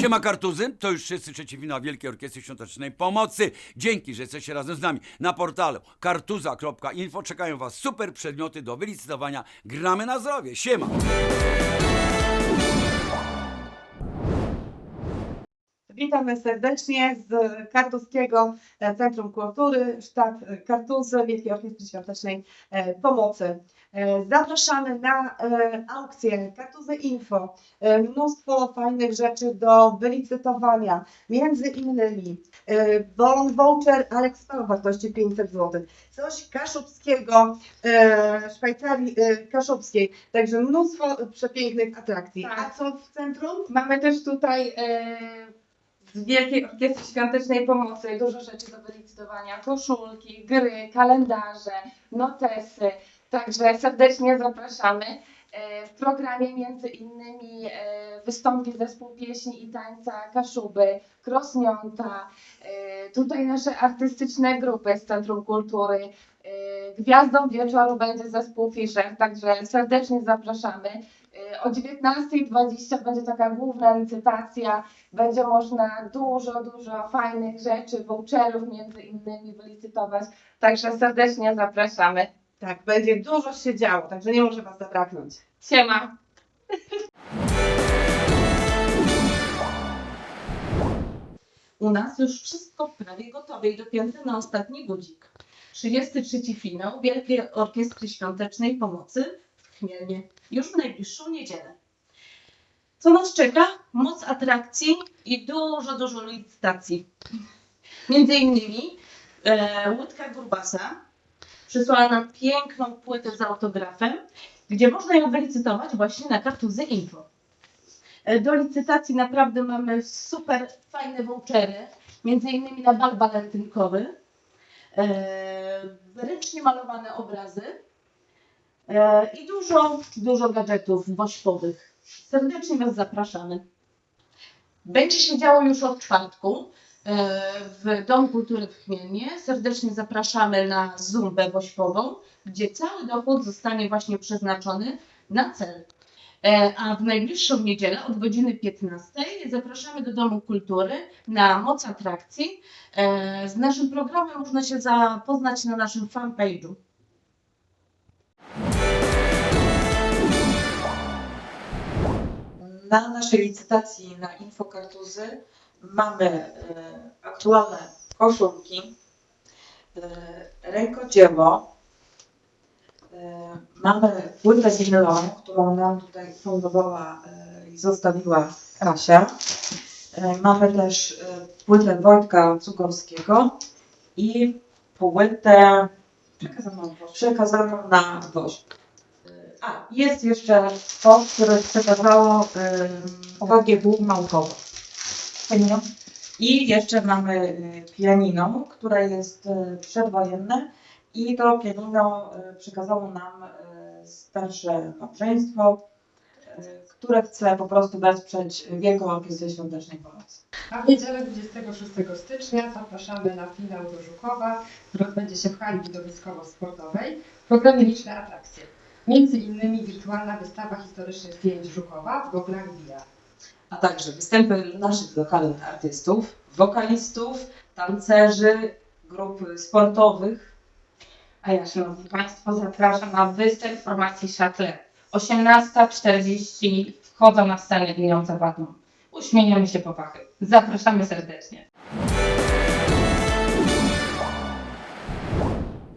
Siema Kartuzy, to już wszyscy trzeci finał Wielkiej Orkiestry Świątecznej Pomocy. Dzięki, że jesteście razem z nami. Na portalu kartuza.info czekają Was super przedmioty do wylicytowania. Gramy na zdrowie. Siema! Witamy serdecznie z Kartuskiego Centrum Kultury, sztab Kartuzy Wielkiej Orkiestry Świątecznej e, Pomocy. E, Zapraszamy na e, aukcję Kartuzy Info. Mnóstwo fajnych rzeczy do wylicytowania. Między innymi bon voucher Alex Pał o wartości 500 zł. Coś kaszubskiego, Szwajcarii kaszubskiej. Także mnóstwo przepięknych atrakcji. Tak. A co w centrum? Mamy też tutaj e, z Wielkiej Orkiestry Świątecznej Pomocy dużo rzeczy do wylicytowania. Koszulki, gry, kalendarze, notesy. Także serdecznie zapraszamy. E, w programie między innymi e, wystąpi zespół pieśni i tańca Kaszuby, Krosniąta, e, tutaj nasze artystyczne grupy z Centrum Kultury. Gwiazdą wieczoru będzie zespół Fischer, także serdecznie zapraszamy. O 19.20 będzie taka główna licytacja. Będzie można dużo, dużo fajnych rzeczy, voucherów między innymi wylicytować. Także serdecznie zapraszamy. Tak, będzie dużo się działo, także nie może Was zabraknąć. Siema! U nas już wszystko prawie gotowe i dopięte na ostatni budzik. 33 finał Wielkiej Orkiestry Świątecznej Pomocy Chmielnie już w najbliższą niedzielę. Co nas czeka? Moc atrakcji i dużo, dużo licytacji. Między innymi e, Łódka Gurbasa przysłała nam piękną płytę z autografem, gdzie można ją wylicytować właśnie na kartuzy info. E, Do licytacji naprawdę mamy super fajne vouchery, między innymi na bal walentynkowy, e, ręcznie malowane obrazy i dużo, dużo gadżetów wośpowych. Serdecznie Was zapraszamy. Będzie się działo już od czwartku e, w Domu Kultury w Chmielnie. Serdecznie zapraszamy na zumbę wośpową, gdzie cały dochód zostanie właśnie przeznaczony na cel. E, A w najbliższą niedzielę od godziny 15 zapraszamy do Domu Kultury na moc atrakcji. E, Z naszym programem można się zapoznać na naszym fanpage'u. Na naszej licytacji na Infokartuzy mamy e, aktualne koszulki, e, rękodzieło, e, mamy płytę winylową, którą nam tutaj fundowała i zostawiła Kasia. Mamy też płytę Wojtka Cugowskiego i płytę Przekazaną przekazaną na woźb. A, jest jeszcze to, które przekazało um, Małkowo. Pianino. I jeszcze mamy y, pianino, które jest y, przedwojenne i to pianino y, przekazało nam starsze małżeństwo, które chce po prostu wesprzeć Wielką Orkiestrę Świątecznej Pomocy. A w niedzielę 26 stycznia zapraszamy na finał do Żukowa, który odbędzie się w hali widowiskowo-sportowej. W programie liczne atrakcje. Między innymi wirtualna wystawa historycznych zdjęć Żukowa w goglach VR. a także występy naszych lokalnych artystów, wokalistów, tancerzy, grup sportowych. A ja, Szanowni Państwo, zapraszam na występ formacji Szatler. 18.40 wchodzą na scenę gniące wadną. Uśmieniamy się po pachy. Zapraszamy serdecznie.